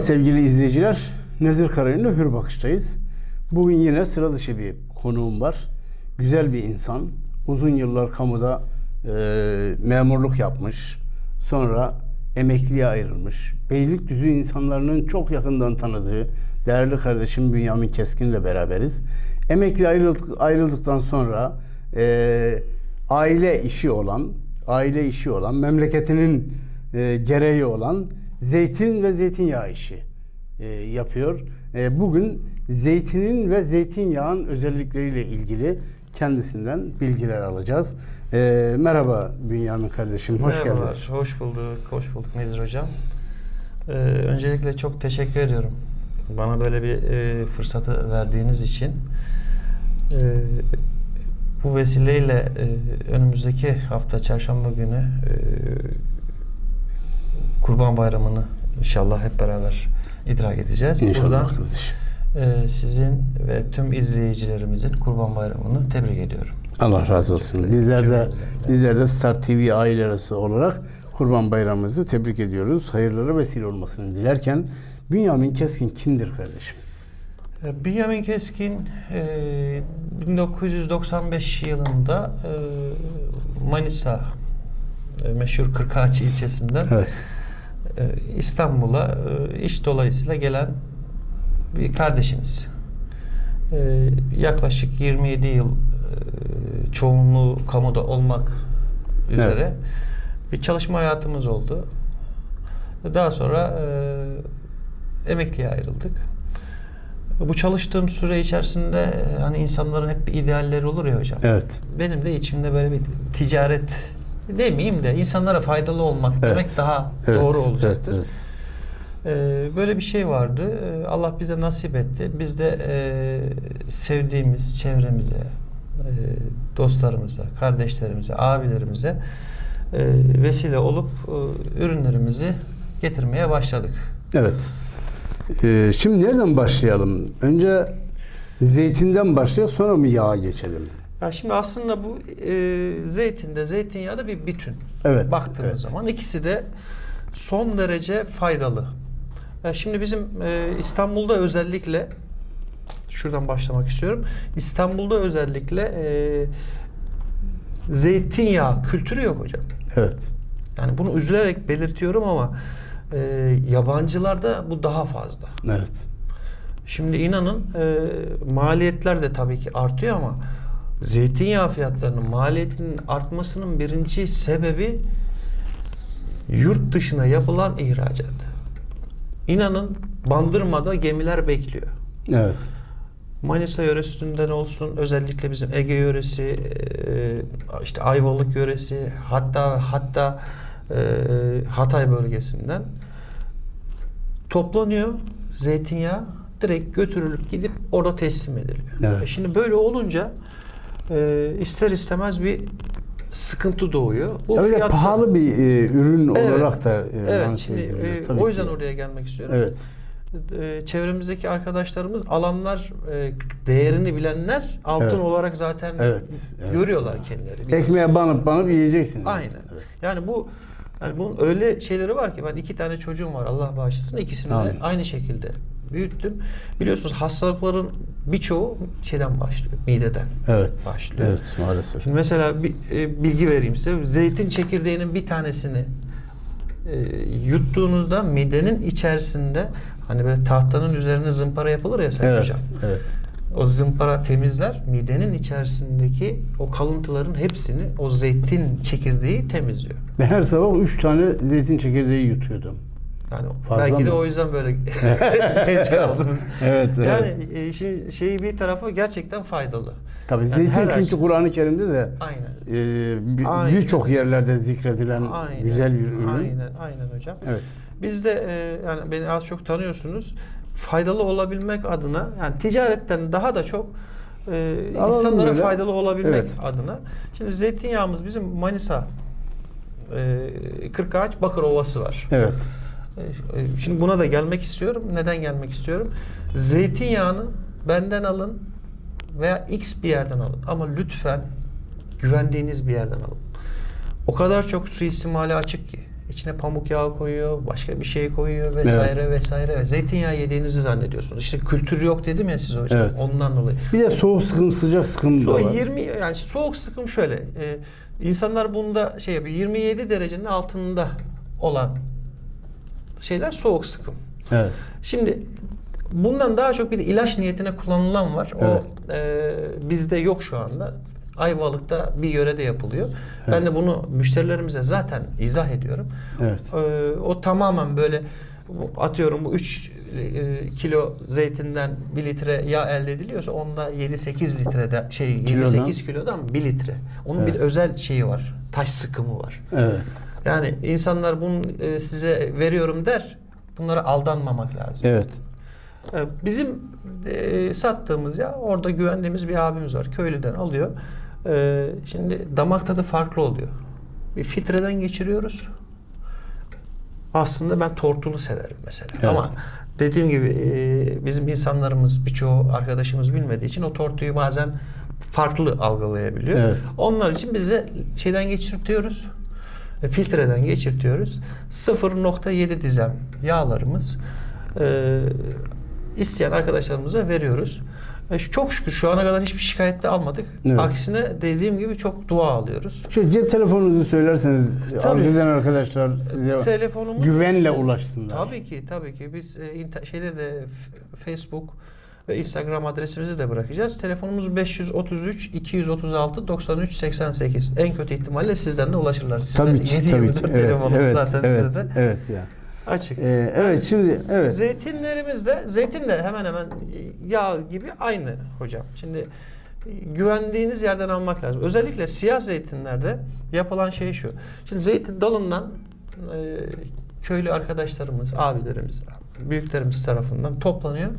sevgili izleyiciler. Nezir Karayı'nda Hür Bakış'tayız. Bugün yine sıra dışı bir konuğum var. Güzel bir insan. Uzun yıllar kamuda e, memurluk yapmış. Sonra emekliye ayrılmış. Beylikdüzü insanların çok yakından tanıdığı değerli kardeşim Bünyamin Keskin'le beraberiz. Emekli ayrıldık, ayrıldıktan sonra e, aile işi olan, aile işi olan, memleketinin e, gereği olan zeytin ve zeytinyağı işi e, yapıyor. E, bugün zeytinin ve zeytinyağın özellikleriyle ilgili kendisinden bilgiler alacağız. E, merhaba Bünyamin kardeşim, hoş Merhabalar, geldiniz. Hoş bulduk, hoş bulduk Nezir Hocam. Ee, öncelikle çok teşekkür ediyorum. Bana böyle bir e, fırsatı verdiğiniz için. Ee, bu vesileyle e, önümüzdeki hafta çarşamba günü e, Kurban Bayramı'nı inşallah hep beraber idrak edeceğiz. İnşallah Buradan kardeşim. e, sizin ve tüm izleyicilerimizin Kurban Bayramı'nı tebrik ediyorum. Allah razı olsun. Bizler de bizler de Star TV ailesi olarak Kurban Bayramımızı tebrik ediyoruz. Hayırlara vesile olmasını dilerken Bünyamin Keskin kimdir kardeşim? E, Bünyamin Keskin e, 1995 yılında e, Manisa e, meşhur Kırkağaç ilçesinden Evet. e, İstanbul'a e, iş dolayısıyla gelen bir kardeşiniz. E, yaklaşık 27 yıl e, çoğunluğu kamuda olmak üzere Evet. bir çalışma hayatımız oldu. Daha sonra e, emekliye ayrıldık. Bu çalıştığım süre içerisinde e, hani insanların hep bir idealleri olur ya hocam. Evet. Benim de içimde böyle bir ticaret demeyeyim de insanlara faydalı olmak Evet. demek daha Evet. doğru olacaktır. Evet, evet. Ee, böyle bir şey vardı. Ee, Allah bize nasip etti. Biz de e, sevdiğimiz çevremize, e, dostlarımıza, kardeşlerimize, abilerimize e, vesile olup e, ürünlerimizi getirmeye başladık. Evet. Ee, şimdi nereden başlayalım? Önce zeytinden başlayalım sonra mı yağa geçelim? Ya şimdi aslında bu e, zeytinde, zeytinyağı da bir bütün. Evet, Baktığımız evet. zaman ikisi de son derece faydalı. Ya şimdi bizim e, İstanbul'da özellikle şuradan başlamak istiyorum. İstanbul'da özellikle e, zeytinyağı kültürü yok hocam. Evet. Yani bunu üzülerek belirtiyorum ama e, yabancılarda bu daha fazla. Evet. Şimdi inanın e, maliyetler de tabii ki artıyor ama zeytinyağı fiyatlarının maliyetinin artmasının birinci sebebi yurt dışına yapılan ihracat. İnanın Bandırma'da gemiler bekliyor. Evet. Manisa yöresinden olsun, özellikle bizim Ege yöresi, e, işte Ayvalık yöresi, hatta hatta e, Hatay bölgesinden toplanıyor zeytinyağı direkt götürülüp gidip orada teslim ediliyor. Evet. Şimdi böyle olunca e, ister istemez bir sıkıntı doğuyor. Bu Öyle fiyatlar- pahalı bir e, ürün Evet. olarak da e, Evet, şimdi ediliyor. e, o ki. yüzden oraya gelmek istiyorum. Evet. E, çevremizdeki arkadaşlarımız alanlar e, değerini bilenler altın Evet. olarak zaten Evet, evet. görüyorlar kendileri. Bir Ekmeğe banıp banıp yiyeceksin. Aynen. Evet. Yani bu yani bunun öyle şeyleri var ki ben iki tane çocuğum var Allah bağışlasın ikisini de aynı şekilde büyüttüm. Biliyorsunuz hastalıkların birçoğu şeyden başlıyor, mideden. Evet. Başlıyor. Evet maalesef. Şimdi mesela bir e, bilgi vereyim size. Zeytin çekirdeğinin bir tanesini e, yuttuğunuzda midenin içerisinde hani böyle tahtanın üzerine zımpara yapılır ya Sayın Evet. Hocam. Evet. O zımpara temizler. Midenin içerisindeki o kalıntıların hepsini o zeytin çekirdeği temizliyor. Ben her sabah üç tane zeytin çekirdeği yutuyordum. Yani Fazla belki de mı? o yüzden böyle genç kaldınız. Evet, evet. Yani e, işin şeyi bir tarafı gerçekten faydalı. Tabii Yani zeytin çünkü Kur'an-ı Kerim'de de Aynen. e, birçok yerlerde zikredilen Aynen. güzel bir ürün. Aynen, aynen hocam. Evet. Biz de e, yani beni az çok tanıyorsunuz. Faydalı olabilmek adına yani ticaretten daha da çok e, Alalım insanlara böyle. faydalı olabilmek Evet. adına. Şimdi zeytinyağımız bizim Manisa e, Kırkağaç Bakır Ovası var. Evet. Şimdi buna da gelmek istiyorum. Neden gelmek istiyorum? Zeytinyağını benden alın veya X bir yerden alın. Ama lütfen güvendiğiniz bir yerden alın. O kadar çok suistimale açık ki. İçine pamuk yağı koyuyor, başka bir şey koyuyor vesaire vesaire. Zeytinyağı yediğinizi zannediyorsunuz. İşte kültür yok dedim ya size hocam. Evet. Ondan dolayı. Bir de soğuk sıkım sıcak sıkım da So, var. 20 yani soğuk sıkım şöyle. E, insanlar bunda şey yapıyor. 27 derecenin altında olan şeyler soğuk sıkım. Evet. Şimdi bundan daha çok bir ilaç niyetine kullanılan var. O e, bizde yok şu anda. Ayvalık'ta bir yörede yapılıyor. Ben de bunu müşterilerimize zaten izah ediyorum. Evet. E, o tamamen böyle atıyorum bu 3 kilo zeytinden 1 litre yağ elde ediliyorsa onda 7-8 litrede şey Kilodan. 7-8 kilodan 1 litre. Onun bir Evet. özel şeyi var. Taş sıkımı var. Evet. Yani insanlar bunu e, size veriyorum der. Bunlara aldanmamak lazım. Evet. E, Bizim e, sattığımız ya orada güvendiğimiz bir abimiz var. Köylüden alıyor. E, şimdi damak tadı farklı oluyor. Bir filtreden geçiriyoruz. Aslında ben tortulu severim mesela. Evet. Ama dediğim gibi e, bizim insanlarımız birçoğu arkadaşımız bilmediği için o tortuyu bazen farklı algılayabiliyor. Evet. Onlar için biz de şeyden geçirtiyoruz. e, Filtreden geçirtiyoruz. 0.7 dizem yağlarımız e, isteyen arkadaşlarımıza veriyoruz. E, çok şükür şu ana kadar hiçbir şikayette almadık. Evet. Aksine dediğim gibi çok dua alıyoruz. Şu cep telefonunuzu söylerseniz Tabii. arzu eden arkadaşlar size Telefonumuz güvenle ulaşsınlar. Tabii ki tabii ki biz e, şeyde de Facebook ve Instagram adresimizi de bırakacağız. Telefonumuz 533 236 93 88. En kötü ihtimalle sizden de ulaşırlar. Sizden Tabii ki, 7-24 tabii ki. Evet, evet, zaten evet, size de evet ya. açık. Ee, evet, şimdi evet. Zeytinlerimiz de zeytin de hemen hemen yağ gibi aynı hocam. Şimdi e, güvendiğiniz yerden almak lazım. Özellikle siyah zeytinlerde yapılan şey şu. Şimdi zeytin dalından e, köylü arkadaşlarımız, abilerimiz, büyüklerimiz tarafından toplanıyor.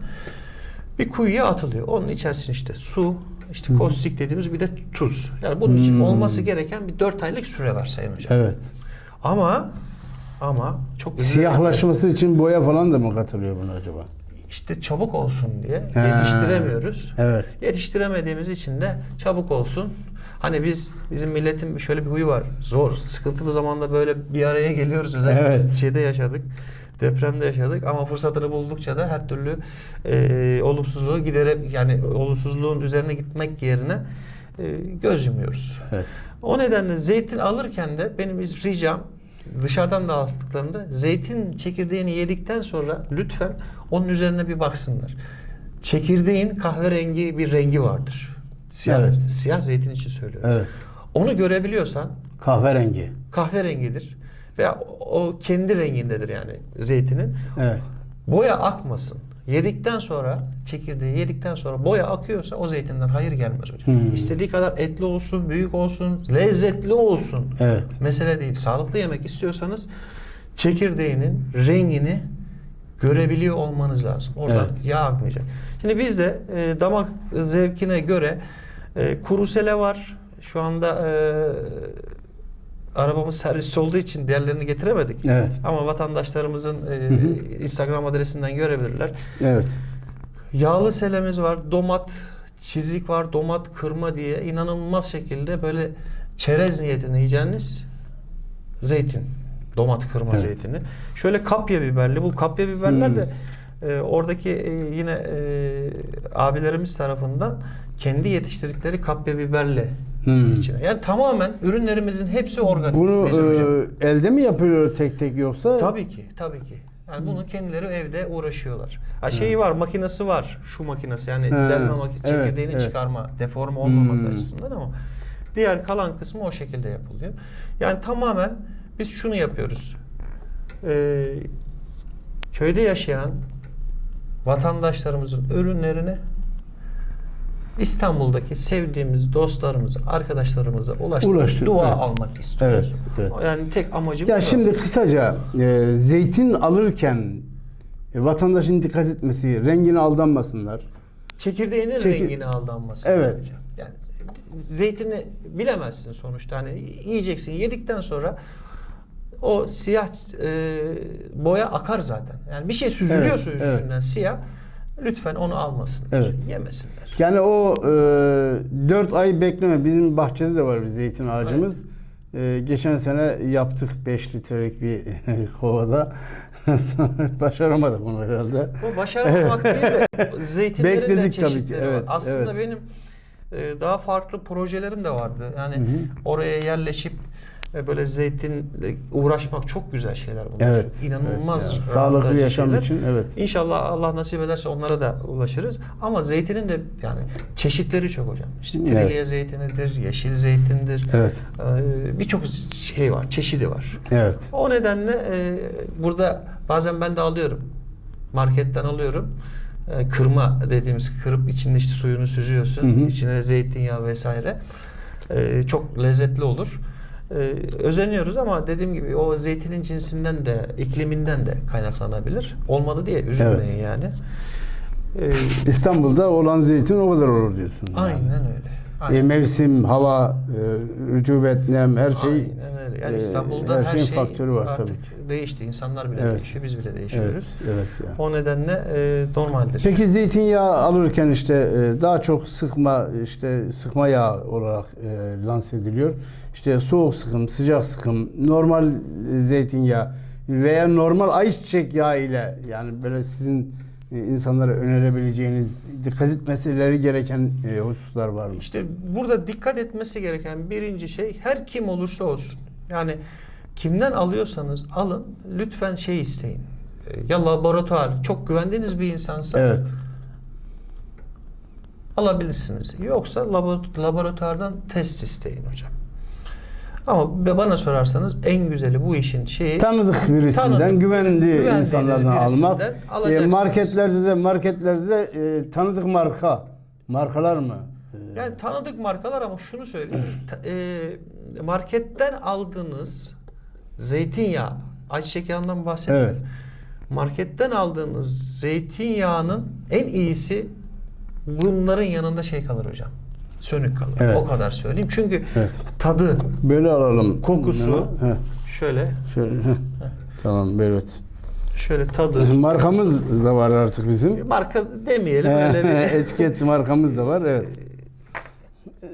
Bir kuyuya atılıyor. Onun içerisine işte su, işte kostik dediğimiz bir de tuz. Yani bunun için Hmm. olması gereken bir 4 aylık süre var Sayın Hocam. Evet. Ama ama çok üzülerek- Siyahlaşması için boya falan da mı katılıyor buna acaba? işte çabuk olsun diye Ha. yetiştiremiyoruz. Evet. Yetiştiremediğimiz için de çabuk olsun. Hani biz bizim milletin şöyle bir huyu var. Zor, sıkıntılı zamanda böyle bir araya geliyoruz. Özellikle Evet. şeyde yaşadık. Depremde yaşadık ama fırsatını buldukça da her türlü e, olumsuzluğu giderek yani olumsuzluğun üzerine gitmek yerine e, göz yumuyoruz. Evet. O nedenle zeytin alırken de benim ricam dışarıdan da aldıklarında zeytin çekirdeğini yedikten sonra lütfen onun üzerine bir baksınlar. Çekirdeğin kahverengi bir rengi vardır. Siyah, Evet. siyah zeytin için söylüyorum. Evet. Onu görebiliyorsan Kahverengi. kahverengidir veya o kendi rengindedir yani zeytinin. Evet. Boya akmasın. Yedikten sonra çekirdeği yedikten sonra boya akıyorsa o zeytinden hayır gelmez hocam. Hmm. İstediği kadar etli olsun, büyük olsun, lezzetli olsun. Evet. Mesele değil. Sağlıklı yemek istiyorsanız çekirdeğinin rengini görebiliyor olmanız lazım. Oradan Evet. yağ akmayacak. Şimdi bizde e, damak zevkine göre e, kurusele var. Şu anda e, arabamız serviste olduğu için diğerlerini getiremedik. Evet. Ama vatandaşlarımızın e, hı. Instagram adresinden görebilirler. Evet. Yağlı selemiz var, domat çizik var, domat kırma diye inanılmaz şekilde böyle çerez niyetine yiyeceğiniz zeytin. Domat kırma Evet. zeytini. Şöyle kapya biberli. Bu kapya biberler Hmm. de e, oradaki e, yine e, abilerimiz tarafından kendi yetiştirdikleri kapya biberle Hmm. içine. Yani tamamen ürünlerimizin hepsi organik. Bunu e, elde mi yapıyor tek tek yoksa? Tabii ki, tabii ki. Yani bunu kendileri evde uğraşıyorlar. Ha şeyi var, makinesi var. Şu makinesi yani He, delme makinesi, evet, çekirdeğini evet. çıkarma, deforme olmaması Hmm. açısından ama diğer kalan kısmı o şekilde yapılıyor. Yani tamamen biz şunu yapıyoruz. Ee, köyde yaşayan vatandaşlarımızın ürünlerini İstanbul'daki sevdiğimiz dostlarımıza, arkadaşlarımıza ulaştırıp Ulaştır- dua evet. almak istiyoruz. Evet, evet. Yani tek amacım Ya şimdi kısaca e, zeytin alırken e, vatandaşın dikkat etmesi, rengine aldanmasınlar. Çekirdeğinin Çekir- rengine aldanması. Evet. Yani zeytini bilemezsin sonuçta. Hani yiyeceksin. Yedikten sonra o siyah e, boya akar zaten. Yani bir şey süzülüyorsa Evet, üstünden siyah lütfen onu almasın. Evet. Yemesinler. Yani o e, 4 ay bekleme. Bizim bahçede de var bir zeytin ağacımız. Ee, geçen sene yaptık 5 litrelik bir kovada. Sonra başaramadık bunu herhalde. Bu başaramamak değil de zeytinlerin de Bekledik tabii ki, çeşitleri var. evet, Aslında evet. benim e, daha farklı projelerim de vardı. Yani oraya yerleşip böyle zeytinle uğraşmak çok güzel şeyler bunlar. Evet. İnanılmaz evet ya. rahatlatıcı Sağlıklı yaşam şeyler. için evet. İnşallah Allah nasip ederse onlara da ulaşırız. Ama zeytinin de yani çeşitleri çok hocam. İşte Evet. trilye zeytinidir, yeşil zeytindir. Evet. Ee, Birçok şey var, çeşidi var. Evet. O nedenle e, burada bazen ben de alıyorum. Marketten alıyorum. E, kırma dediğimiz kırıp içinde işte suyunu süzüyorsun. Hı hı. İçine zeytinyağı vesaire. E, çok lezzetli olur. E, özeniyoruz ama dediğim gibi o zeytinin cinsinden de ikliminden de kaynaklanabilir. Olmadı diye üzülmeyin Evet. yani. E, İstanbul'da olan zeytin o kadar olur diyorsun. yani. aynen öyle. E, Aynen. mevsim, hava, e, rütubet, nem her şey Aynen. Yani e, İstanbul'da her her, şeyin şey faktörü var artık tabii değişti. İnsanlar bile Evet. değişiyor, biz bile değişiyoruz. Evet, evet ya. O nedenle e, normaldir. Peki zeytinyağı alırken işte e, daha çok sıkma işte sıkma yağı olarak e, lanse ediliyor. İşte soğuk sıkım, sıcak sıkım, normal zeytinyağı veya normal ayçiçek yağı ile yani böyle sizin e, insanlara önerebileceğiniz dikkat etmeleri gereken e, hususlar var mı? İşte burada dikkat etmesi gereken birinci şey her kim olursa olsun. Yani kimden alıyorsanız alın lütfen şey isteyin. Ya laboratuvar çok güvendiğiniz bir insansa Evet. alabilirsiniz. Yoksa labor- laboratuvardan test isteyin hocam. Ama bana sorarsanız en güzeli bu işin şeyi Tanıdık birisinden, Tanıdık, güvendiği güvendiğiniz insanlardan almak. E, marketlerde de marketlerde de e, tanıdık marka. Markalar mı? E, Yani tanıdık markalar ama şunu söyleyeyim. E, marketten aldığınız zeytinyağı, ayçiçek yağından bahsetmiyorum. Evet. Marketten aldığınız zeytinyağının en iyisi bunların yanında şey kalır hocam. Sönük kalır. Evet. O kadar söyleyeyim. Çünkü Evet. tadı, Böyle alalım. Kokusu. Heh, şöyle şöyle. heh. Tamam evet. şöyle tadı. Markamız da var artık bizim. Marka demeyelim öyle bir Etiket markamız da var evet.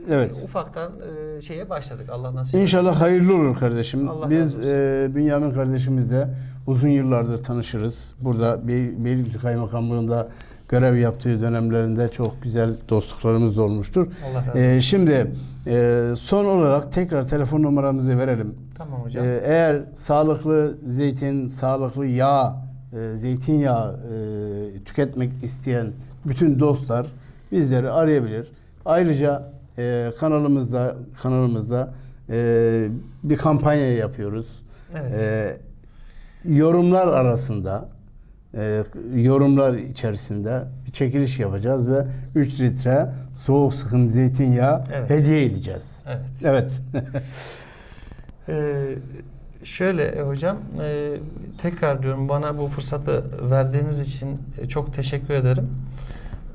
Evet. ufaktan e, şeye başladık. Allah nasip İnşallah hayırlı olur kardeşim. Allah Biz e, Bünyamin kardeşimizle uzun yıllardır tanışırız. Burada Bey, Beylikdüzü Kaymakamlığı'nda görev yaptığı dönemlerinde çok güzel dostluklarımız da olmuştur. Allah razı olsun. E, şimdi e, son olarak tekrar telefon numaramızı verelim. Tamam hocam. Ee, eğer sağlıklı zeytin, sağlıklı yağ, e, zeytinyağı e, tüketmek isteyen bütün dostlar bizleri arayabilir. Ayrıca e, kanalımızda kanalımızda e, bir kampanya yapıyoruz. Evet. E, yorumlar arasında e, yorumlar içerisinde bir çekiliş yapacağız ve 3 litre soğuk sıkım zeytinyağı Evet. hediye edeceğiz. evet. Evet. Ee, şöyle e, hocam, e, tekrar diyorum bana bu fırsatı verdiğiniz için e, çok teşekkür ederim.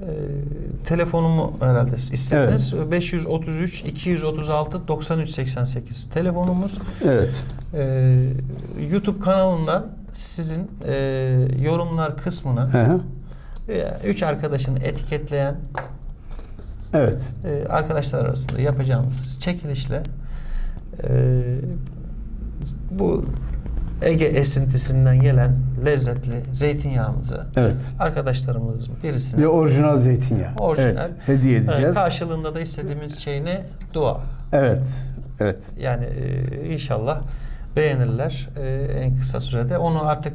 E, telefonumu herhalde istediniz. 533 236 93 88 telefonumuz. evet. E, YouTube kanalından sizin e, yorumlar kısmına Hı hı. veya üç arkadaşını etiketleyen Evet. e, arkadaşlar arasında yapacağımız çekilişle e, bu Ege esintisinden gelen lezzetli zeytinyağımızı Evet. arkadaşlarımızın birisine Bir orijinal zeytinyağı. orijinal Evet. Hediye Evet, edeceğiz. karşılığında da istediğimiz şey ne? Dua. Evet. Evet. Yani e, inşallah beğenirler e, en kısa sürede. Onu artık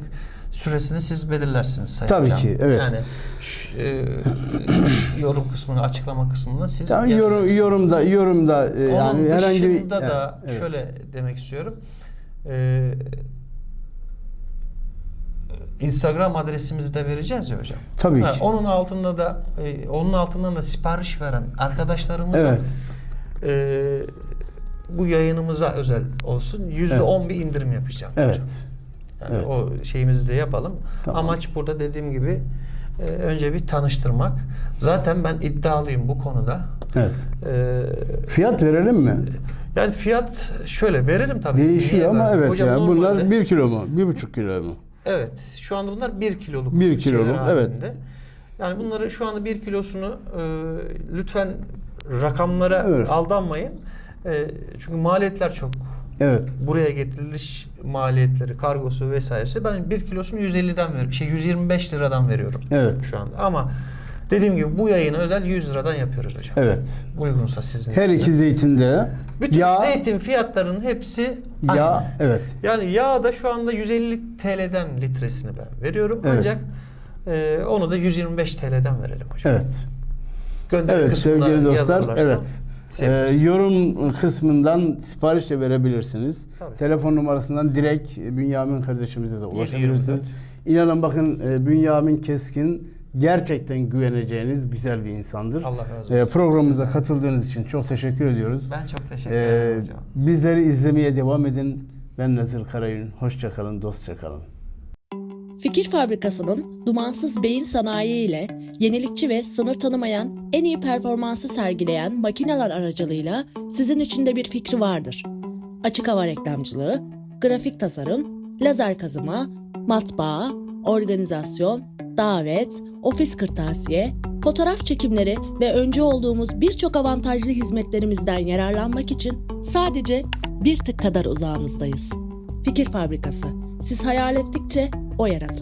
süresini siz belirlersiniz Sayın Tabii Hocam. ki, evet. Yani e, yorum kısmını, açıklama kısmını siz Yani yorum, yorumda yorumda e, Onun yani herhangi bir da Evet, evet. şöyle demek istiyorum. Ee, Instagram adresimizi de vereceğiz ya hocam. Tabii Ha, ki. Onun altında da e, onun altından da sipariş veren arkadaşlarımıza Evet. e, bu yayınımıza özel olsun. Yüzde on bir indirim yapacağım. Evet. Yani Evet. o şeyimizi de yapalım. Tamam. Amaç burada dediğim gibi e, önce bir tanıştırmak. Zaten ben iddialıyım bu konuda. Evet. E, Fiyat verelim mi? yani fiyat şöyle verelim tabii. Değişiyor ama evet Hocam yani bunlar bir kilo mu? Bir buçuk kilo mu? Evet. Şu anda bunlar 1 kiloluk. Bir kiloluk, şeyler evet. Yani bunları şu anda 1 kilosunu e, lütfen rakamlara Evet. aldanmayın. E, çünkü maliyetler çok Evet. Buraya getiriliş maliyetleri, kargosu vesairesi ben 1 kilosunu 150'den veriyorum. Şey 125 liradan veriyorum Evet. şu anda. Ama dediğim gibi bu yayını özel 100 liradan yapıyoruz hocam. Evet. Uygunsa sizin Her için. iki zeytinde Bütün yağ, zeytin fiyatlarının hepsi aynı. yağ, evet. Yani yağ da şu anda 150 TL'den litresini ben veriyorum. Evet. Ancak e, onu da 125 TL'den verelim hocam. Evet. Gönderi Evet sevgili dostlar. Evet. Ee, yorum kısmından sipariş de verebilirsiniz. Tabii. Telefon numarasından direkt Bünyamin kardeşimize de ulaşabilirsiniz. 7-24. İnanın bakın e, Bünyamin Keskin gerçekten güveneceğiniz güzel bir insandır. Allah razı olsun. Ee, programımıza Sizden. katıldığınız için çok teşekkür ediyoruz. Ben çok teşekkür Ee, ederim hocam. bizleri izlemeye devam edin. Ben Nazır Karayün. Hoşça kalın, dostça kalın. Fikir Fabrikası'nın dumansız beyin sanayi ile yenilikçi ve sınır tanımayan en iyi performansı sergileyen makineler aracılığıyla sizin için de bir fikri vardır. Açık hava reklamcılığı, grafik tasarım, lazer kazıma, matbaa, organizasyon, davet, ofis kırtasiye, fotoğraf çekimleri ve öncü olduğumuz birçok avantajlı hizmetlerimizden yararlanmak için sadece bir tık kadar uzağınızdayız. Fikir Fabrikası. Siz hayal ettikçe o yaratır.